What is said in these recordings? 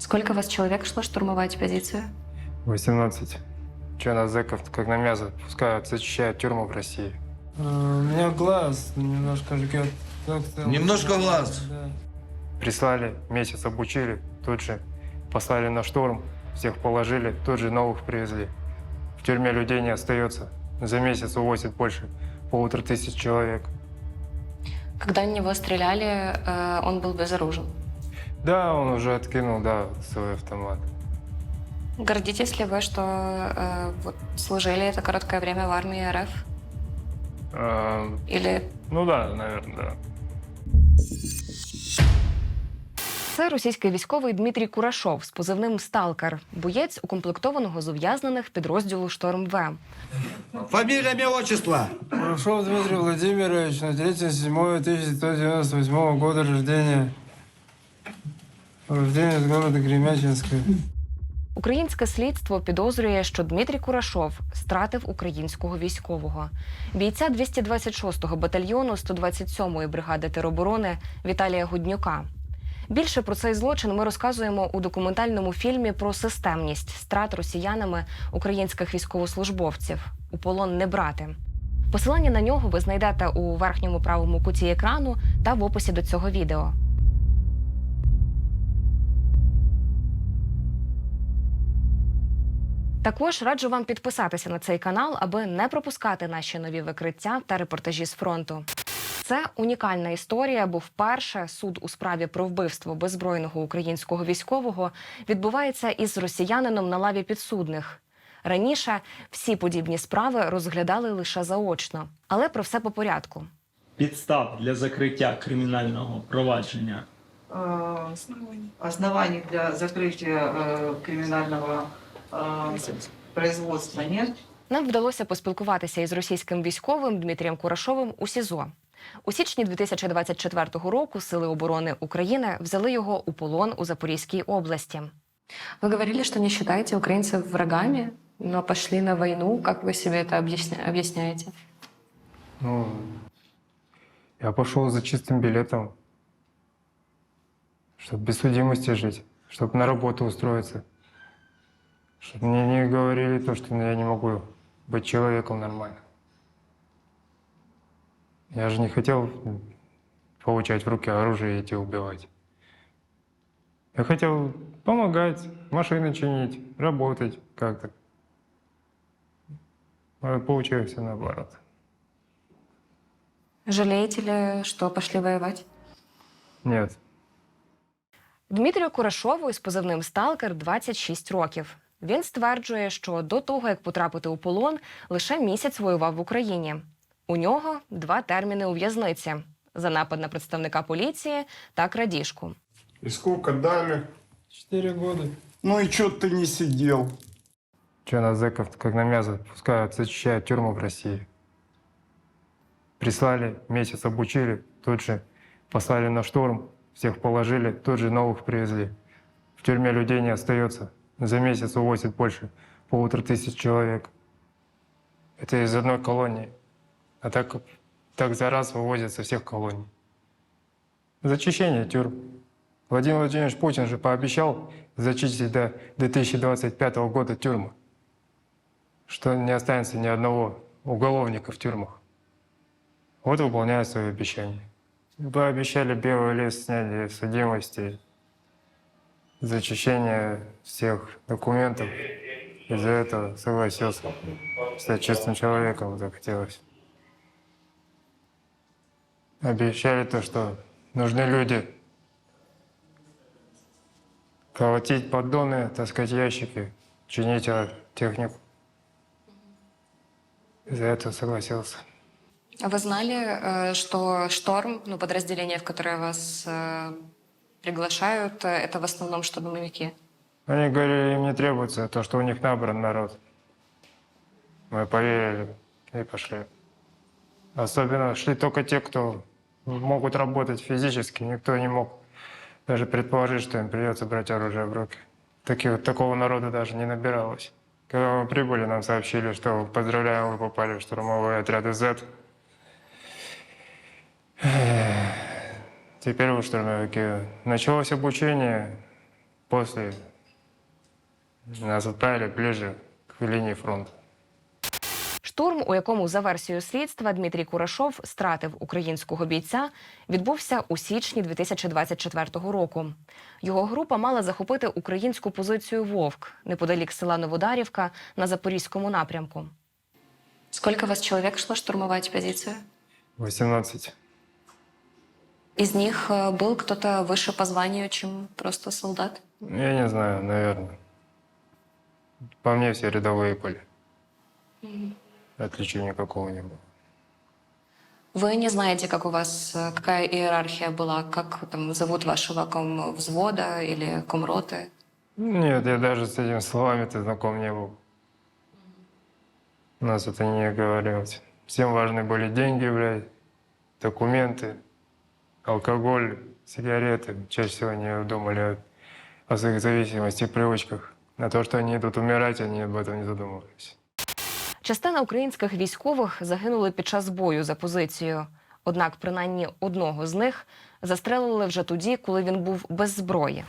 Сколько вас человек шло штурмовать позицию? 18. Че на зэков, как на мясо, пускают, зачищают тюрьму в России. А, У меня глаз немножко жгет. Как-то- Немножко глаз? Да. Прислали, месяц обучили, тут же послали на штурм, всех положили, тут же новых привезли. В тюрьме людей не остается. За месяц увозят больше полутора тысяч человек. Когда в него стреляли, э, он был безоружен. Да, он уже откинул, да, свой автомат. Гордитесь ли вы, что э, вот, служили это короткое время в армии РФ? Эм, Или ну да, наверное, да. Це російський військовий Дмитрій Курашов з позивним Сталкер, боєць укомплектованого з ув'язнених підрозділу Шторм В. Фамилия, имя, отчество. Хорошов Дмитрий Владимирович, на 3.7.1998 года рождения. Рождение из города Гремячинска. Українське слідство підозрює, що Дмитрій Курашов стратив українського військового бійця 226-го батальйону 127-ї бригади тероборони Віталія Гуднюка. Більше про цей злочин ми розказуємо у документальному фільмі про системність страт росіянами українських військовослужбовців у полон не брати. Посилання на нього ви знайдете у верхньому правому куті екрану та в описі до цього відео. Також раджу вам підписатися на цей канал, аби не пропускати наші нові викриття та репортажі з фронту. Це унікальна історія, бо вперше суд у справі про вбивство беззбройного українського військового відбувається із росіянином на лаві підсудних. Раніше всі подібні справи розглядали лише заочно, але про все по порядку. підстав для закриття кримінального провадження э, оснований для закрытия э, криминального э, производства нет. Нам вдалося поспілкуватися із російським військовим Дмитрієм Курашовим у СІЗО. У січні 2024 року Сили оборони України взяли його у полон у Запорізькій області. вы говорили, что не считаете украинцев врагами, но пошли на войну. Как вы себе это объясня- объясняете? Ну, я пошел за чистым билетом, чтобы без судимости жить, чтобы на работу устроиться. Чтобы мне не говорили то, что я не могу быть человеком нормально. Я же не хотел м, получать в руки оружие и идти убивать. Я хотел помогать, машины чинить, работать как-то. А получилось все наоборот. Жалеете ли, что пошли воевать? Нет. Дмитрію Курашову із позивним Сталкер 26 років. Він стверджує, що до того, як потрапити у полон, лише місяць воював в Україні. У нього два терміни у в'язниці за напад на представника поліції та крадіжку. И сколько дали? Четыре года. Ну и чё ты не сидел? Че на зэков, как на мясо, пускают, зачищают тюрьму в России. Прислали, месяц обучили, тут же послали на штурм, всех положили, тут же новых привезли. В тюрьме людей не остается. За месяц увозят больше полутора тысяч человек. Это из одной колонии. А так, так за раз вывозят со всех колоний. Зачищение тюрьм. Владимир Владимирович Путин же пообещал зачистить до 2025 года тюрьмы, что не останется ни одного уголовника в тюрьмах. Вот выполняют свои обещания. Пообещали белый лист снять судимости, зачищение всех документов. Из-за этого согласился стать честным человеком, захотелось. Обещали то, что нужны люди, колотить поддоны, таскать ящики, чинить э, технику. Из-за этого согласился. А Вы знали, э, что «Шторм», ну, подразделение, в которое вас э, приглашают, э, это в основном штурмовики? Они говорили, им не требуется то, что у них набран народ. Мы поверили и пошли. Особенно шли только те, кто могут работать физически. Никто не мог даже предположить, что им придется брать оружие в руки. Таких, такого народа даже не набиралось. Когда мы прибыли, нам сообщили, что поздравляем, вы попали в штурмовые отряды Z. Теперь вы штурмовики. Началось обучение. После нас отправили ближе к линии фронта. Штурм, у якому за версією слідства Дмитрій Курашов стратив українського бійця, відбувся у січні 2024 року. Його група мала захопити українську позицію Вовк неподалік села Новодарівка на запорізькому напрямку. Сколько вас человек шло штурмовать позицию? 18. Из них э, был кто-то выше по званию, чем просто солдат? Я не знаю, наверное. По мне все рядовые были. Отличия никакого не было. Вы не знаете, как у вас, э, какая иерархия была, как там зовут вашего ком взвода или комроты? Нет, я даже с этими словами-то знаком не был. У нас это не говорилось. Всем важны были деньги, блядь, документы, алкоголь, сигареты. Чаще всего они думали о, о своих зависимостях и привычках. На то, что они идут умирать, они об этом не задумывались. Частина українських військових загинули під час бою за позицією. Однак, принаймні одного з них застрелили вже тоді, коли він був без зброї.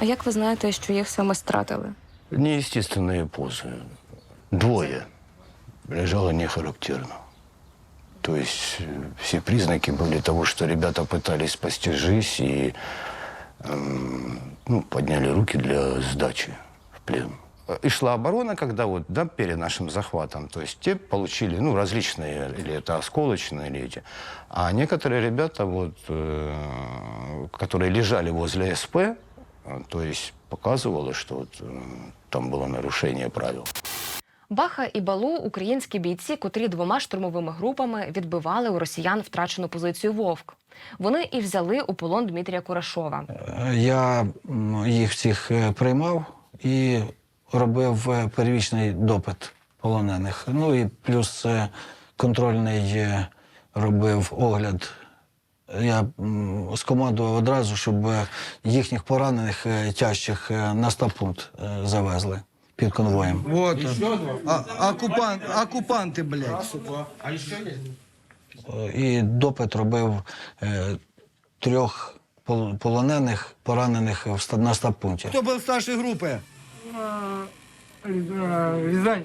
А як ви знаєте, що їх саме стратили? Неестественные позы. Двое. Лежало не характерно. То есть э, все признаки были того, что ребята пытались спасти жизнь и эм, ну, подняли руки для сдачи в плен. И шла оборона, когда вот, да, перед нашим захватом, то есть те получили, ну, различные, или это осколочные, или эти. А некоторые ребята, вот, э, которые лежали возле СП, э, то есть показывало, что вот, э, там было нарушение правил. Баха і Балу українські бійці, котрі двома штурмовими групами відбивали у росіян втрачену позицію Вовк. Вони і взяли у полон Дмитрія Курашова. Я їх всіх е, приймав і робив е, первічний допит полонених. Ну і плюс е, контрольний робив огляд. Я скомандував одразу, щоб їхніх поранених тяжчих на стаб-пункт е, завезли під конвоєм. Вот он. А, оккупант, оккупанты, блядь. Е, І допит робив е, трьох пол- полонених, поранених в ста- на стаб-пункті. Кто был старшей группы? Рязань.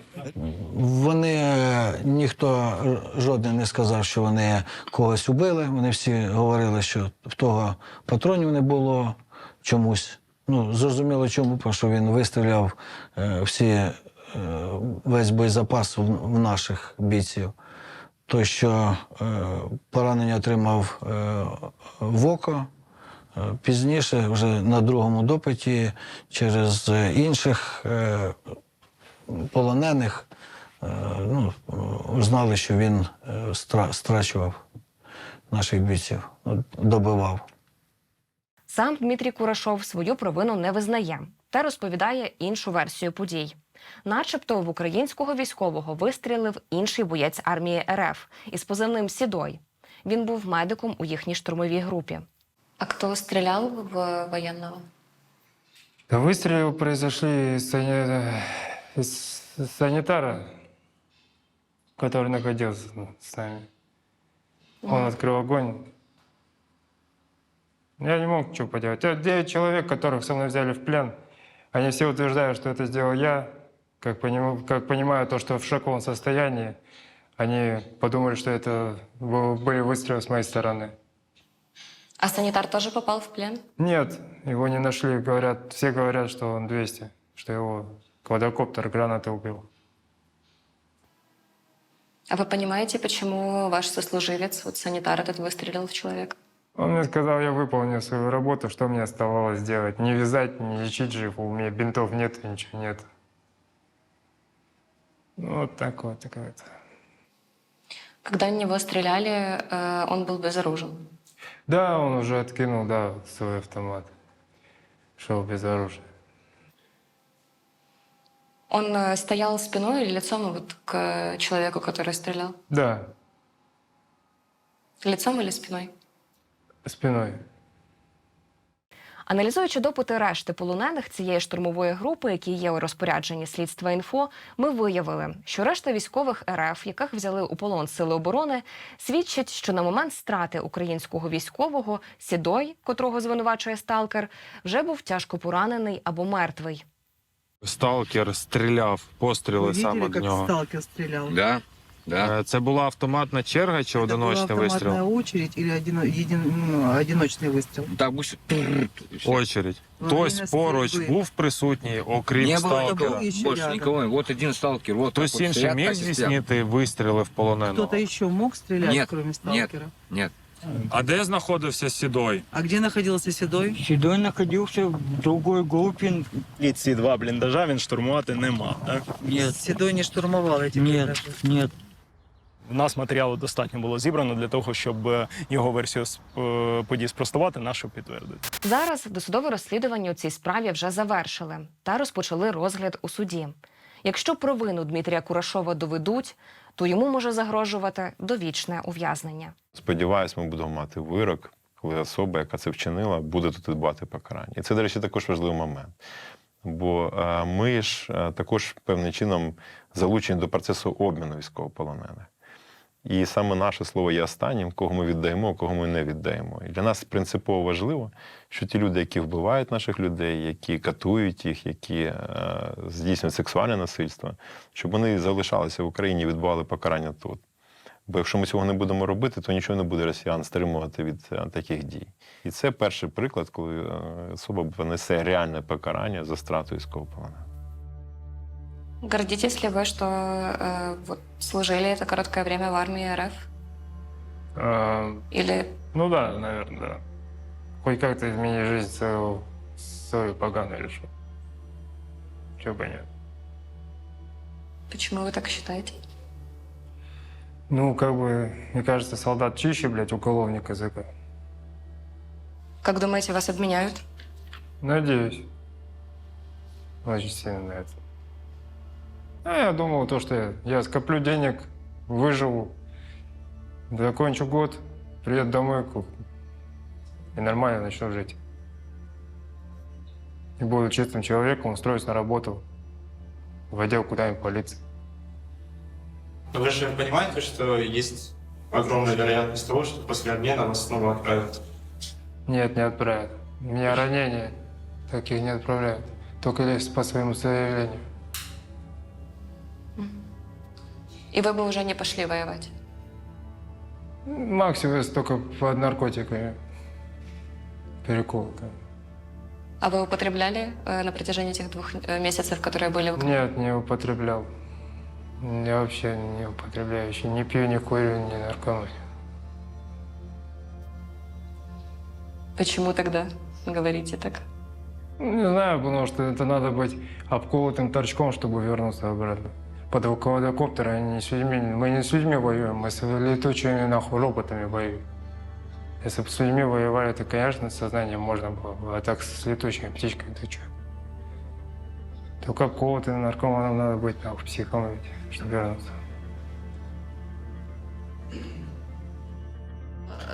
Вони е, ніхто е, жоден не сказав, що вони когось убили. Вони всі говорили, що в того патронів не було чомусь. Ну, зрозуміло чому, що він вистріляв е, всі, е, весь боєзапас в, наших бійців. Той, що е, поранення отримав в око, пізніше, вже на другому допиті, через інших полонених ну, знали, що він стра- страчував наших бійців, ну, добивав. Сам Дмитрій Курашов свою провину не визнає та розповідає іншу версію подій. Начебто в українського військового вистрілив інший боєць армії РФ із позивним Сідой. Він був медиком у їхній штурмовій групі. А кто стрелял в военного? Да выстрелы произошли из, сани- из санитара, который находился ну, с нами. Он открыл огонь. Я не мог ничего поделать. Это Девять человек, которых со мной взяли в плен. Они все утверждают, что это сделал я. Как, поним- как понимаю, то, что в шоковом состоянии. Они подумали, что это был- были выстрелы с моей стороны. А санитар тоже попал в плен? Нет, его не нашли. Говорят, все говорят, что он 200, что его квадрокоптер гранатой убил. А вы понимаете, почему ваш сослуживец, вот санитар этот, выстрелил в человека? Он мне сказал, я выполнил свою работу, что мне оставалось делать? Не вязать, не лечить жив, у меня бинтов нет, ничего нет. Ну, вот так вот, такая вот. Когда в него стреляли, э, он был безоружен. Да, он уже откинул, да, свой автомат. Шел без оружия. Он э, стоял спиной или лицом вот к человеку, который стрелял? Да, Лицом или спиной? Спиной. Аналізуючи допити решти полонених цієї штурмової групи, які є у розпорядженні слідства інфо, ми виявили, що решта військових РФ, яких взяли у полон сили оборони, свідчать, що на момент страти українського військового Сідой, котрого звинувачує сталкер, вже був тяжко поранений або мертвий. Сталкер стріляв, постріли саме до нього. сталкер стрелял? Да, да. Е, Це була автоматна черга чи одиночний вистріл? очередь или одиночный выстрел? Так, будь... Очередь. Во Хтось время поруч стрільби. був присутній, окрім Не было сталкера. никого, Еще больше рядом. никого. Вот один сталкер, вот так Хтось вот інший стоят, міг так и стоят. здійснити вистріли в полоненого? еще мог стрелять, Нет, кроме сталкера? Нет. А де знаходився Сідой? А где находился Седой? Седой находился в другой группе. І ці два бліндажа він штурмувати не мав. Так? Нет, Седой не штурмовал эти нет, нет. В нас матеріалу достатньо було зібрано для того, щоб е, його версію е, подій спростувати, нашу підтвердити. Зараз досудове розслідування у цій справі вже завершили та розпочали розгляд у суді. Якщо провину Дмитрія Курашова доведуть, то йому може загрожувати довічне ув'язнення. Сподіваюсь, ми будемо мати вирок, коли особа, яка це вчинила, буде тут відбувати покарання. І це, до речі, також важливий момент. Бо е, ми ж також певним чином залучені до процесу обміну військовополонених. І саме наше слово є останнім, кого ми віддаємо, кого ми не віддаємо. І для нас принципово важливо, що ті люди, які вбивають наших людей, які катують їх, які е, здійснюють сексуальне насильство, щоб вони залишалися в Україні і відбували покарання тут. Бо якщо ми цього не будемо робити, то нічого не буде росіян стримувати від е, таких дій. І це перший приклад, коли е, особа понесе реальне покарання за страту військовополоненого. Гордитесь ли вы, что э, вот, служили это короткое время в армии РФ? А, Или ну да, наверное, да. Хоть как-то изменить жизнь свою, свою поганую решил. Чего бы нет. почему вы так считаете? Ну, как бы, мне кажется, солдат чище, блядь, уголовник языка. Как думаете, вас обменяют? Надеюсь. Очень сильно на это. А я думал, то, что я, скоплю денег, выживу, закончу год, приеду домой и нормально начну жить. И буду чистым человеком, устроюсь на работу в отдел куда-нибудь полиции. Вы же понимаете, что есть огромная вероятность того, что после обмена вас снова отправят? Нет, не отправят. У меня ранения, таких не отправляют. Только лишь по своему заявлению. И вы бы уже не пошли воевать? Максимум только под наркотиками. Переколка. А вы употребляли э, на протяжении этих двух э, месяцев, которые были в Нет, не употреблял. Я вообще не употребляю. Еще не пью, не курю, не наркоман. Почему тогда говорите так? Не знаю, потому что это надо быть обколотым торчком, чтобы вернуться обратно. Под квадрокоптер, а не с людьми. Мы не с людьми воюем, мы с летучими нахуй роботами воюем. Если бы с людьми воевали, то, конечно, сознанием можно было бы. А так с летучими птичками ты что? Только обколотым наркоманом надо быть, нахуй, психом, чтобы вернуться.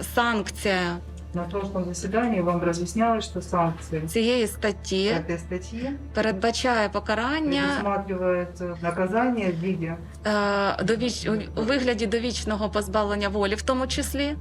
Санкція На прошлом заседании вам разъяснялось, что санкции цієї статті этой статьи передбачає покарання предусматривает э, наказание в виде е, довіч... у вигляді довічного позбавлення волі, в тому числі